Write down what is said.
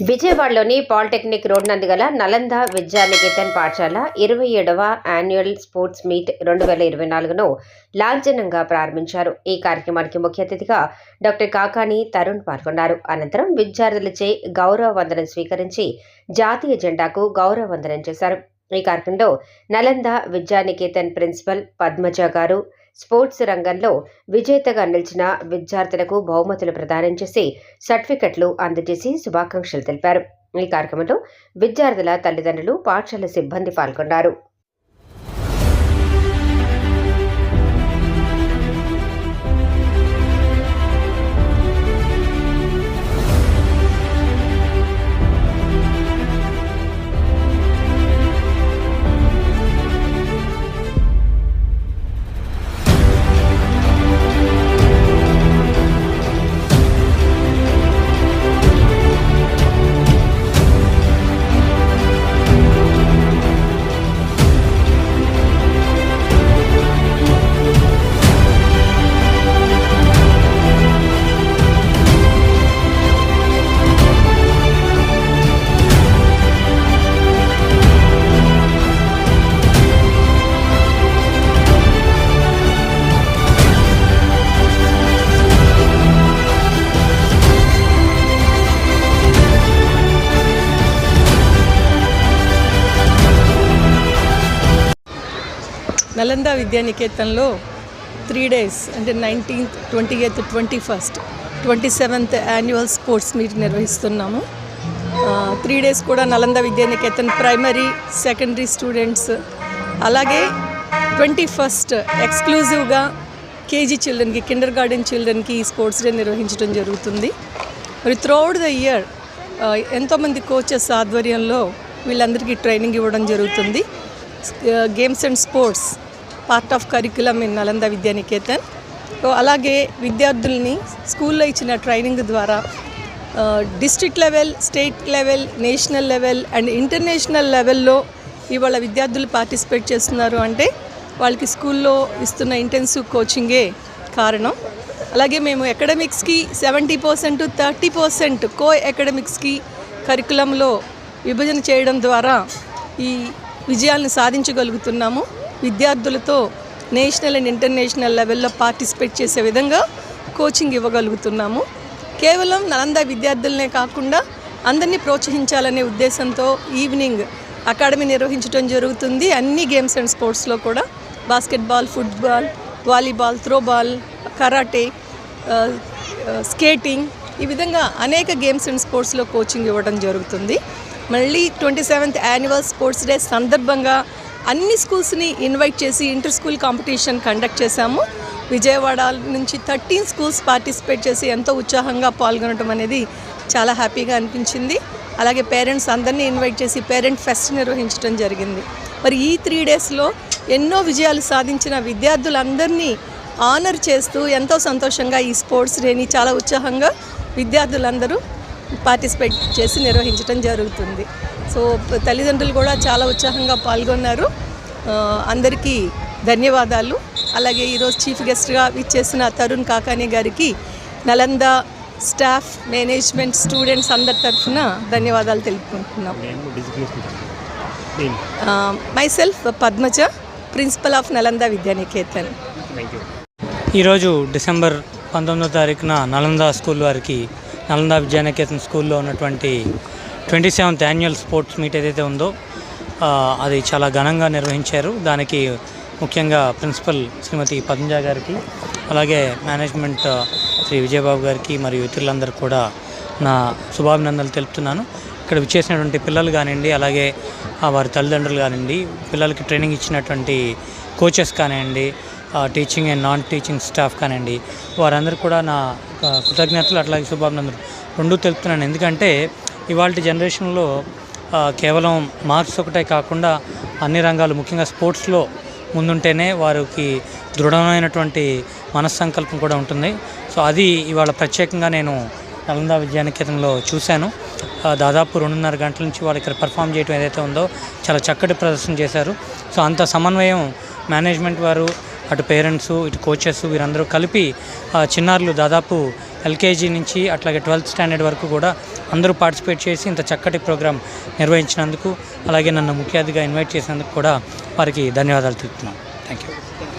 విజయవాడలోని polytechnic road నందు గల నలంద విద్యానికేతన్ పాఠశాల ఇరవై ఏడవ యాన్యువల్ స్పోర్ట్స్ మీట్ రెండు వేల ఇరవై నాలుగును లాంఛనంగా ప్రారంభించారు. ఈ కార్యక్రమానికి ముఖ్య అతిథిగా డాక్టర్ కాకాని తరుణ్ పాల్గొన్నారు. అనంతరం విద్యార్థులచే గౌరవ వందనం స్వీకరించి జాతీయ జెండాకు గౌరవ వందనం చేశారు. ఈ కార్యక్రమంలో నలంద విద్యానికేతన్ ప్రిన్సిపల్ పద్మజ గారు స్పోర్ట్స్ రంగంలో విజేతగా నిలిచిన విద్యార్థులకు బహుమతులు ప్రదానం చేసి సర్టిఫికెట్లు అందజేసి శుభాకాంక్షలు తెలిపారు. ఈ కార్యక్రమంలో విద్యార్థుల తల్లిదండ్రులు పాఠశాల సిబ్బంది పాల్గొన్నారు. నలంద విద్యానికేతన్లో త్రీ డేస్ అంటే nineteenth twenty eighth twenty first twenty seventh annual sports meet నిర్వహిస్తున్నాము. త్రీ డేస్ కూడా Nalanda Vidyaniketan primary secondary students అలాగే ట్వంటీ ఫస్ట్ ఎక్స్క్లూజివ్గా కేజీ చిల్డ్రన్కి కిండర్ గార్డెన్ చిల్డ్రన్కి ఈ స్పోర్ట్స్ డే నిర్వహించడం జరుగుతుంది. మరి త్రూఅవుట్ ద ఇయర్ ఎంతోమంది కోచెస్ ఆధ్వర్యంలో వీళ్ళందరికీ ట్రైనింగ్ ఇవ్వడం జరుగుతుంది. Games and sports part of curriculum in Nalanda Vidyaniketan. So అలాగే విద్యార్థుల్ని స్కూల్లో ఇచ్చిన ట్రైనింగ్ ద్వారా district level state level national level and international లెవెల్లో ఇవాళ విద్యార్థులు పార్టిసిపేట్ చేస్తున్నారు అంటే వాళ్ళకి స్కూల్లో ఇస్తున్న ఇంటెన్సివ్ కోచింగే కారణం. అలాగే మేము అకాడమిక్స్కి seventy percent thirty percent co అకాడమిక్స్కి కరికులంలో విభజన చేయడం ద్వారా ఈ విజయాలను సాధించగలుగుతున్నాము. విద్యార్థులతో నేషనల్ అండ్ ఇంటర్నేషనల్ లెవెల్లో పార్టిసిపేట్ చేసే విధంగా కోచింగ్ ఇవ్వగలుగుతున్నాము. కేవలం నలంద విద్యార్థులనే కాకుండా అందరినీ ప్రోత్సహించాలనే ఉద్దేశంతో ఈవినింగ్ అకాడమీ నిర్వహించడం జరుగుతుంది. అన్ని గేమ్స్ అండ్ స్పోర్ట్స్లో కూడా basketball football volleyball throwball karate skating ఈ విధంగా అనేక గేమ్స్ అండ్ స్పోర్ట్స్లో కోచింగ్ ఇవ్వడం జరుగుతుంది. మళ్ళీ twenty seventh annual sports day సందర్భంగా అన్ని స్కూల్స్ని ఇన్వైట్ చేసి ఇంటర్ స్కూల్ కాంపిటీషన్ కండక్ట్ చేశాము. విజయవాడ నుంచి థర్టీన్ స్కూల్స్ పార్టిసిపేట్ చేసి ఎంతో ఉత్సాహంగా పాల్గొనడం అనేది చాలా హ్యాపీగా అనిపించింది. అలాగే పేరెంట్స్ అందరినీ ఇన్వైట్ చేసి పేరెంట్ ఫెస్ట్ నిర్వహించడం జరిగింది. మరి ఈ త్రీ డేస్లో ఎన్నో విజయాలు సాధించిన విద్యార్థులందరినీ ఆనర్ చేస్తూ ఎంతో సంతోషంగా ఈ స్పోర్ట్స్ డేని చాలా ఉత్సాహంగా విద్యార్థులందరూ పార్టిసిపేట్ చేసి నిర్వహించడం జరుగుతుంది. సో తల్లిదండ్రులు కూడా చాలా ఉత్సాహంగా పాల్గొన్నారు. అందరికీ ధన్యవాదాలు. అలాగే ఈరోజు చీఫ్ గెస్ట్గా విచ్చేసిన తరుణ్ కాకాని గారికి నలంద స్టాఫ్ మేనేజ్మెంట్ స్టూడెంట్స్ అందరి తరఫున ధన్యవాదాలు తెలుపుకుంటున్నాం. Myself Padmaja principal of Nalanda Vidyaniketan. ఈరోజు డిసెంబర్ పంతొమ్మిదో తారీఖున నలంద స్కూల్ వారికి నలంద విద్యానికేతన్ స్కూల్లో ఉన్నటువంటి twenty seventh annual sports meet ఏదైతే ఉందో అది చాలా ఘనంగా నిర్వహించారు. దానికి ముఖ్యంగా ప్రిన్సిపల్ శ్రీమతి పద్మజ గారికి అలాగే మేనేజ్మెంట్ శ్రీ విజయబాబు గారికి మరియు ఇతరులందరూ కూడా నా శుభాభినందనలు తెలుపుతున్నాను. ఇక్కడ విచ్చేసినటువంటి పిల్లలు కానివ్వండి అలాగే వారి తల్లిదండ్రులు కానివ్వండి పిల్లలకి ట్రైనింగ్ ఇచ్చినటువంటి కోచెస్ కానివ్వండి teaching and non teaching staff కానివ్వండి వారందరూ కూడా నా కృతజ్ఞతలు అట్లాగే శుభాభినందనలు. రెండూ తెలుపుతున్నాను. ఎందుకంటే ఇవాళ జనరేషన్లో కేవలం మార్క్స్ ఒకటే కాకుండా అన్ని రంగాలు ముఖ్యంగా స్పోర్ట్స్లో ముందుంటేనే వారికి దృఢమైనటువంటి మనస్సంకల్పం కూడా ఉంటుంది. సో అది ఇవాళ ప్రత్యేకంగా నేను నలంద విద్యానికేతనంలో చూశాను. దాదాపు రెండున్నర గంటల నుంచి వాళ్ళు ఇక్కడ పర్ఫామ్ చేయడం ఏదైతే ఉందో చాలా చక్కటి ప్రదర్శన చేశారు. సో అంత సమన్వయం మేనేజ్మెంట్ వారు అటు పేరెంట్స్ ఇటు కోచెస్ వీరందరూ కలిపి ఆ చిన్నారులు దాదాపు ఎల్కేజీ నుంచి అట్లాగే ట్వెల్త్ స్టాండర్డ్ వరకు కూడా అందరూ పార్టిసిపేట్ చేసి ఇంత చక్కటి ప్రోగ్రాం నిర్వహించినందుకు అలాగే నన్ను ముఖ్య అతిథిగా ఇన్వైట్ చేసినందుకు కూడా వారికి ధన్యవాదాలు తెలుపుతున్నాను. Thank you